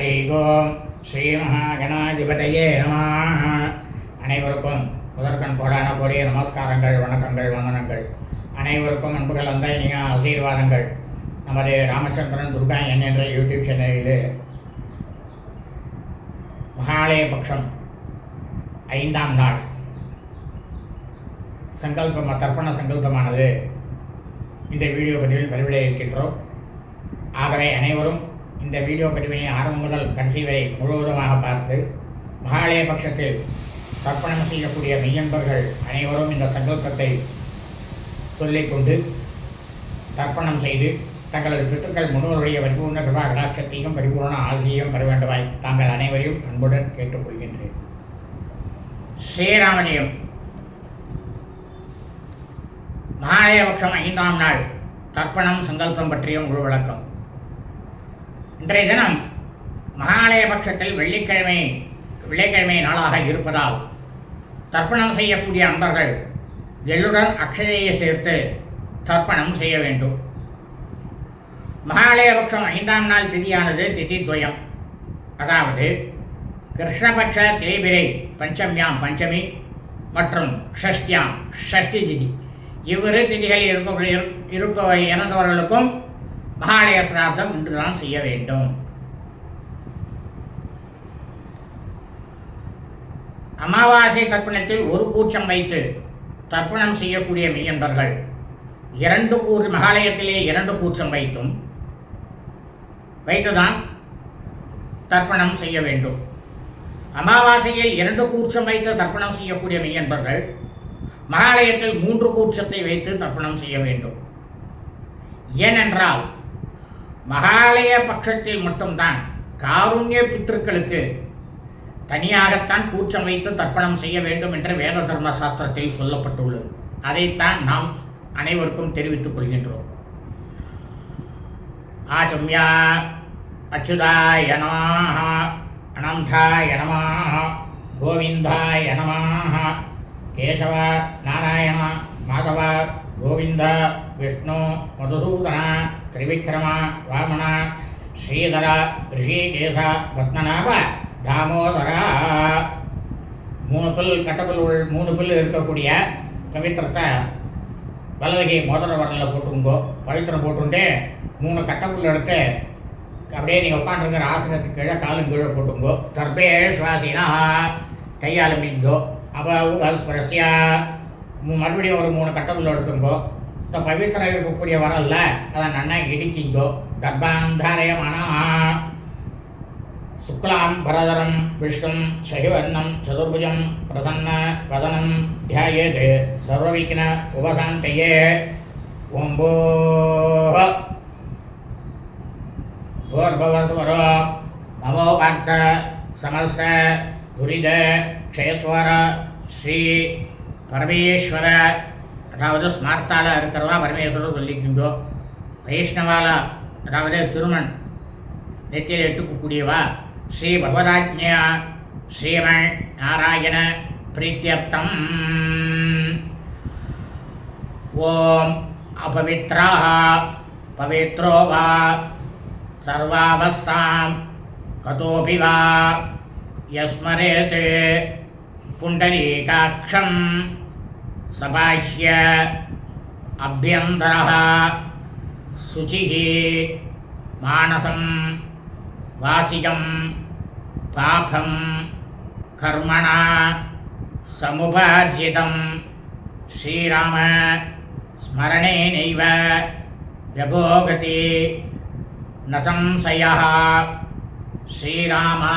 ஹரி ஓம் ஸ்ரீ மகாகணாதிபதியே நம அனைவருக்கும் முதற்கண் கோடான கோடிய நமஸ்காரங்கள் வணக்கங்கள் வந்தனங்கள். அனைவருக்கும் அன்பு கலந்த இனிய ஆசீர்வாதங்கள். நமது ராமச்சந்திரன் துர்கா என் என்ற யூடியூப் சேனலில் மகாலய பட்சம் ஐந்தாம் நாள். சங்கல்பம் தர்ப்பண சங்கல்பமானது. இந்த வீடியோ பதிவில் பதிவிட இருக்கின்றோம். ஆகவே அனைவரும் இந்த வீடியோ பதிவினை ஆரம்பம் முதல் கடைசி வரை முழுவதுமாக பார்த்து மகாலய பட்சத்தில் தர்ப்பணம் செய்யக்கூடிய மெய்யன்பர்கள் அனைவரும் இந்த சந்தோஷத்தை சொல்லிக்கொண்டு தர்ப்பணம் செய்து தங்களது பித்தர்கள் முன்னோருடைய பரிபூர்ண கிருபா கடாட்சத்தையும் பரிபூர்ண ஆசையையும் பெற வேண்டுமாய் தாங்கள் அனைவரையும் அன்புடன் கேட்டுக்கொள்கின்றேன். ஸ்ரீராமஜெயம். மகாலயபக்ஷம் ஐந்தாம் நாள் தர்ப்பணம் சங்கல்பம் பற்றியும் முழு விளக்கம். இன்றைய தினம் மகாலய பட்சத்தில் வெள்ளிக்கிழமை வெள்ளிக்கிழமை நாளாக இருப்பதால் தர்ப்பணம் செய்யக்கூடிய அன்பர்கள் எள்ளுடன் அக்ஷதையை சேர்த்து தர்ப்பணம் செய்ய வேண்டும். மகாலயபக்ஷம் ஐந்தாம் நாள் திதியானது திதி துவயம் அதாவது கிருஷ்ணபட்ச தேய்பிரை பஞ்சம்யாம் பஞ்சமி மற்றும் ஷஷ்டியாம் ஷஷ்டி திதி. இவ்விரு திதிகள் இருப்ப இருப்ப இறந்தவர்களுக்கும் மகாலய சிரார்த்தம் இன்றுதான் செய்ய வேண்டும். அமாவாசை தர்ப்பணத்தில் ஒரு கூச்சம் வைத்து தர்ப்பணம் செய்யக்கூடிய மெய்யன்பர்கள் இரண்டு கூறு மகாலயத்திலே இரண்டு கூச்சம் வைத்தும் வைத்துதான் தர்ப்பணம் செய்ய வேண்டும். அமாவாசையில் இரண்டு கூச்சம் வைத்து தர்ப்பணம் செய்யக்கூடிய மெய்யன்பர்கள் மகாலயத்தில் மூன்று கூச்சத்தை வைத்து தர்ப்பணம் செய்ய வேண்டும். ஏனென்றால் மகாலய பட்சத்தில் மட்டும்தான் காருண்ய பித்திருக்களுக்கு தனியாகத்தான் கூச்சம் வைத்து தர்ப்பணம் செய்ய வேண்டும் என்று வேத தர்ம சாஸ்திரத்தில் சொல்லப்பட்டுள்ளது. அதைத்தான் நாம் அனைவருக்கும் தெரிவித்துக் கொள்கின்றோம். ஆச்சம்யா அச்சுதாய நமாக அனந்தாய நமாக கோவிந்தாய நமாக கேசவ நாராயண மாதவ கோவிந்தா விஷ்ணு மதுசூதன திரிவிக்ரம வாமன ஸ்ரீதர ரிஷிகேச பத்மநாப தாமோதரா மூணு புல் கட்டப்புல் உள் மூணு புல் இருக்கக்கூடிய பவித்திரத்தை வலதுகை மோதிர வரலில் போட்டுங்கோ பவித்திரம் போட்டுட்டு மூணு கட்டப்புல் எடுத்து அப்படியே நீங்கள் உட்காந்துருக்கிற ஆசனத்துக்கு கீழே காலும் கீழே போட்டுங்கோ தர்பே சுவாசினா கையாளுமிங்கோ அபஸ்பரஸ்யா மறுபடியும் ஒரு மூணு கட்டப்புல் எடுத்துங்கோ இந்த பவித்திரம் இருக்கக்கூடிய வரல அதை நன்னா இடிக்கிங்கோ. கர்ப்பாந்தாரயமான. சுக்லாம் பரதரம் விஷ்ணும் சசிவர்ணம் சதுர்புஜம் பிரசன்ன வதனம் தியாயேத் சர்வவிக்ன உபசாந்தையே. ஓம்போ பூர்வவசுவரோ நமோ பார்த்த சமச துரித க்ஷயத்வார ஸ்ரீ பரமேஸ்வர. அதாவது ஸ்மார்த்தால இருக்கிறவா பரமேஸ்வரர் சொல்லிக்கின்றோ. வைஷ்ணவால அதாவது திருமண் நெத்தியில் எட்டுக்கூடியவா ஸ்ரீ பகவதாஜ்யா ஸ்ரீமன் நாராயண பிரீத்தியர்த்தம். ஓம் அபவித்ராக பவித்ரோ வா சர்வாவஸ்தாம் கதோபி வா யஸ்மரேத் புண்டரீகாட்சம். சபாஹ்ய அபியந்தர சுச்சி மானசம் வாசியம் பாபம் கர்மணா சமுபார்ஜிதம் ஸ்ரீராம ஸ்மரணே நைவ விபோகதி நசம்சய ஸ்ரீராமா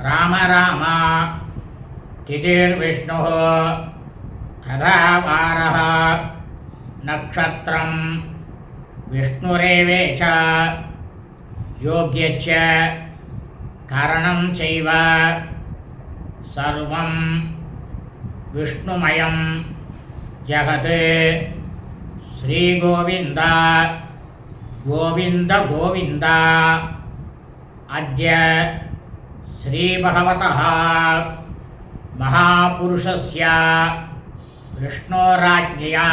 ராம திதிர்விஷ்ணு तथा वारः नक्षत्रं विष्णुरेवे च। योग्यच्च करणं चैव। सर्वं विष्णुमयं जगत्। श्रीगोविन्द गोविन्द गोविन्द। अद्य श्रीभगवतः महापुरुषस्य விஷ்ணோராஜ்யா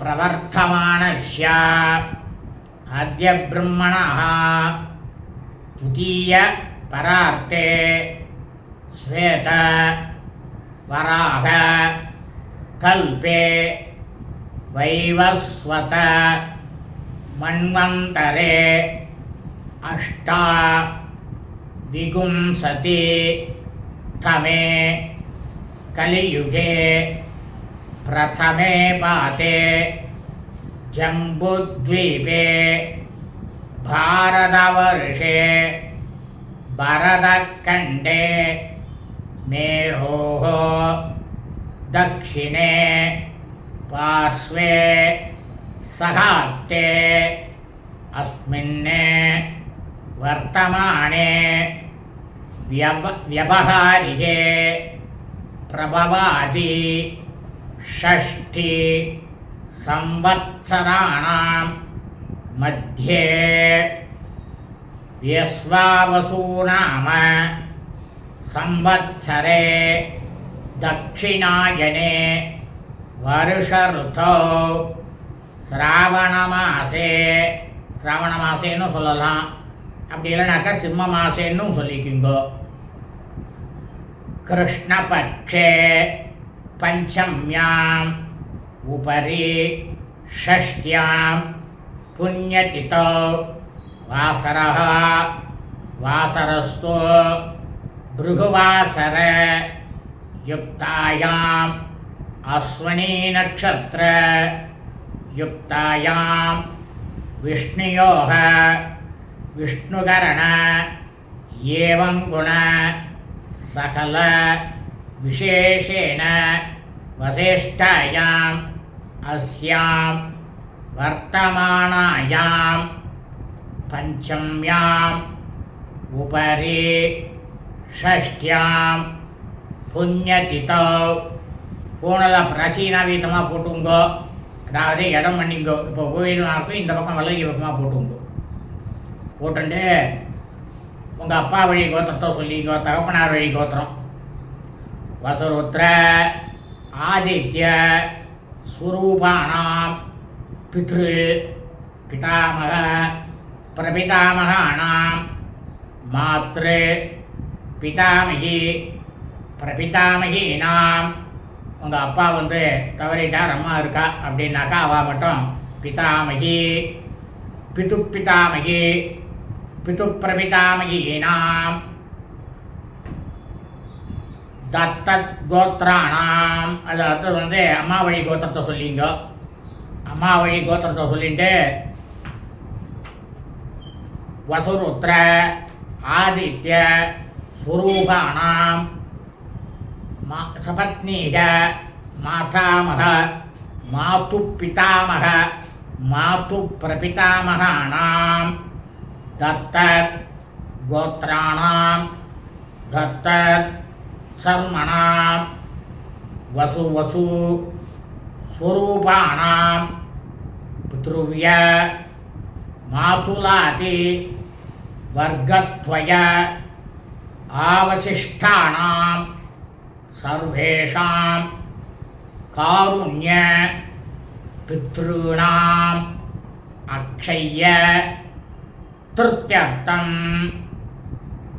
பிரவர்த்தமானஷ்யா ஆத்திய பிரம்மண துதீய பரார்த்தே. ஸ்வேத வராக. கல்பே. வைவஸ்வத. மன்வந்தரே. அஷ்டா. விகும்சதி. தமே. கலியுகே. प्रथमे पाते। जम्बुद्वीपे। भारतवर्षे। भरतखण्डे। मेरोः। दक्षिणे। पार्श्वे। सहात्ते अस्मिन् वर्तमाने। व्यव व्यवहारिके। प्रभवादि। षष्ठी संवत्सराणां मध्ये व्यस्वावसूनाम संवत्सरे दक्षिणायने வருஷருத்தோ சிராவண மாசே சிராவண மாசேன்னு சொல்லலாம் அப்படி இல்லைனாக்கா சிம்ம மாசேன்னும் சொல்லிக்குங்கோ கிருஷ்ணபக்ஷே पञ्चम्याम् उपरि षष्ट्यां पुण्यतिथो वासरः। वासरस्तु भृगुवासरे युक्तायाम् भृगुवासरयुक्तायाम् विष्णुयोः विष्णुकरण एवं गुण सकल विशेषेण वसिष्ठायाम् अस्यां वर्तमानायां पञ्चम्याम् उपरि षष्ट्यां புண்ணியதித்தோ பூனெல்லாம் பிராச்சீனாவீதமாக போட்டுங்கோ அதாவது இடம் பண்ணிங்கோ இப்போ கோயிலாக இருக்கும் இந்த பக்கம் வல்லகி பக்கமாக போட்டுங்கோ போட்டுண்டு உங்கள் அப்பா வழி கோத்திரத்தை சொல்லிங்கோ தகப்பனார் வழி கோத்திரம் வசுருத்ர ஆதித்ய ஸ்வரூபானாம் பித்ரு பிதாமக பிரபிதாமகானாம் மாத்ரு பிதாமகி பிரபிதாமகினாம். உங்கள் அப்பா வந்து தவறிட்டார் அம்மா இருக்கா அப்படின்னாக்கா அவள் மட்டும் பிதாமகி பிது பிதாமகி பிது பிரபிதாமகினாம் தத்தத் கோத்ராணாம் அது அடுத்தது வந்து அம்மா வழி கோத்திரத்தை சொல்லிங்க. அம்மா வழி கோத்திரத்தை சொல்லிட்டு வசுருத்ர ஆதித்ய ஸ்வரூபானாம் மா சபத்னீக மாதாமக மாத்து பிதாமக மாத்து பிரபிதாமகானாம் தத்தத் கோத்ராணாம் தத்தத் சர்மணாம். வசு வசு ஸ்வரூபாணாம் பித்ருவிய மாதுலாதி வர்க்கத்வய ஆவசிஷ்டானாம். சர்வேஷாம் காருண்ய பித்ருணாம் அக்ஷய திருத்தியர்த்தம்.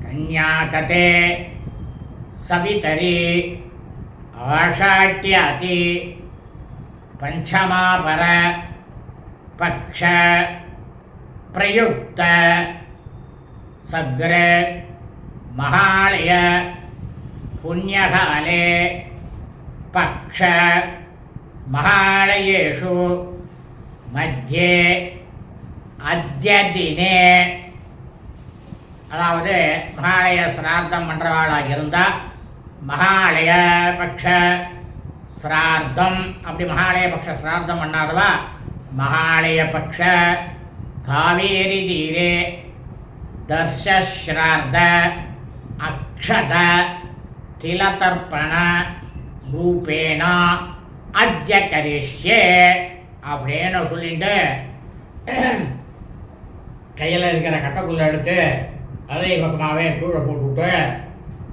கன்யாகதே सवितरि आषाढ्याति पञ्चमापर पक्ष प्रयुक्त सग्र महालय पुण्यकाले पक्ष महालयेषु मध्ये अद्य दिने அதாவது மகாலய சிரார்த்தம் பண்ணுறவாளாக இருந்தால் மகாலய பக்ஷ சிரார்த்தம் அப்படி மகாலய பக்ஷ சிரார்த்தம் பண்ணாதவா? மகாலய பக்ஷ காவேரி தீரே தர்ஷஸ்ரார்த அக்ஷத திலதர்ப்பண ரூபேணா அத்திய கரிஷ்யே அப்படின்னு சொல்லிட்டு கையில் இருக்கிற கட்டைக்குள்ள எடுத்து அதை பக்கமாகவே கீழே போட்டுவிட்டு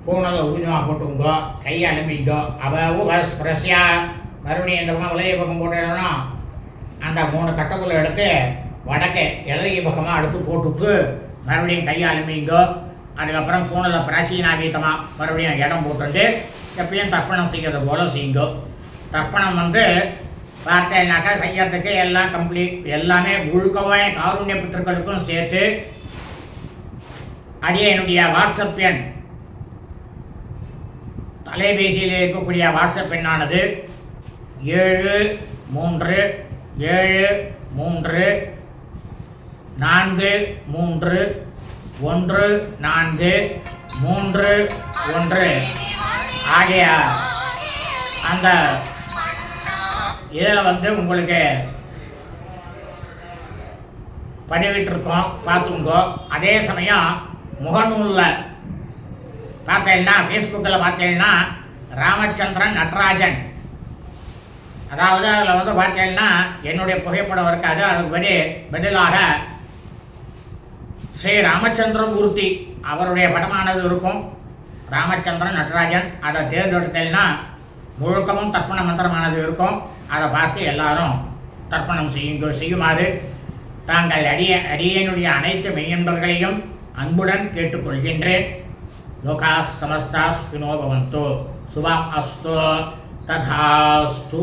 பூனதை ஊஞ்சமாக போட்டுங்க கையை அலம்பிங்கோ அவ ஃப்ரெஷ்ஷாக மறுபடியும் இந்த பக்கம் உலகை பக்கம் போட்டோம்னா அந்த மூணு கட்டைக்குள்ள எடுத்து வடக்கே இலகை பக்கமாக எடுத்து போட்டுட்டு மறுபடியும் கையை அலம்பிங்கோ அதுக்கப்புறம் பூனில் பிராச்சீனாகீதமாக மறுபடியும் இடம் போட்டுட்டு எப்பயும் தர்ப்பணம் செய்கிறது போல செய்யுங்கோ. தர்ப்பணம் வந்து பார்த்தேன்னாக்கா செய்யறதுக்கு எல்லாம் கம்ப்ளீட் எல்லாமே முழுக்கவே காருண்ய பித்தர்களுக்கும் சேர்த்து அடியே என்னுடைய வாட்ஸ்அப் எண் தொலைபேசியில் இருக்கக்கூடிய வாட்ஸ்அப் எண்ணானது ஏழு மூன்று ஏழு மூன்று நான்கு மூன்று ஒன்று நான்கு மூன்று ஒன்று. ஆகிய அந்த இதில் வந்து உங்களுக்கு பதிவிட்டிருக்கோம் பார்த்துங்கோ அதே சமயம் முகநூலில் பார்த்தேன்னா ஃபேஸ்புக்கில் பார்த்தீங்கன்னா ராமச்சந்திரன் நட்ராஜன். அதாவது அதில் வந்து பார்த்தீங்கன்னா என்னுடைய புகைப்படம் இருக்காது. அதுக்கு வரி பதிலாக ஸ்ரீ ராமச்சந்திரன் மூர்த்தி அவருடைய படமானது இருக்கும். ராமச்சந்திரன் நடராஜன். அதை தேர்ந்தெடுத்தேன்னா முழுக்கமும் தர்ப்பண மந்திரமானது இருக்கும். அதை பார்த்து எல்லாரும் தர்ப்பணம் செய்யுங்க செய்யுமாறு தாங்கள் அடிய அடியனுடைய அனைத்து மெய்யன்பர்களையும் அன்புடன் கேட்டுக்கொள்கின்றேன். లోకా సమస్తాస్మినో భవంతు. శుభం అస్తు తథాస్తు.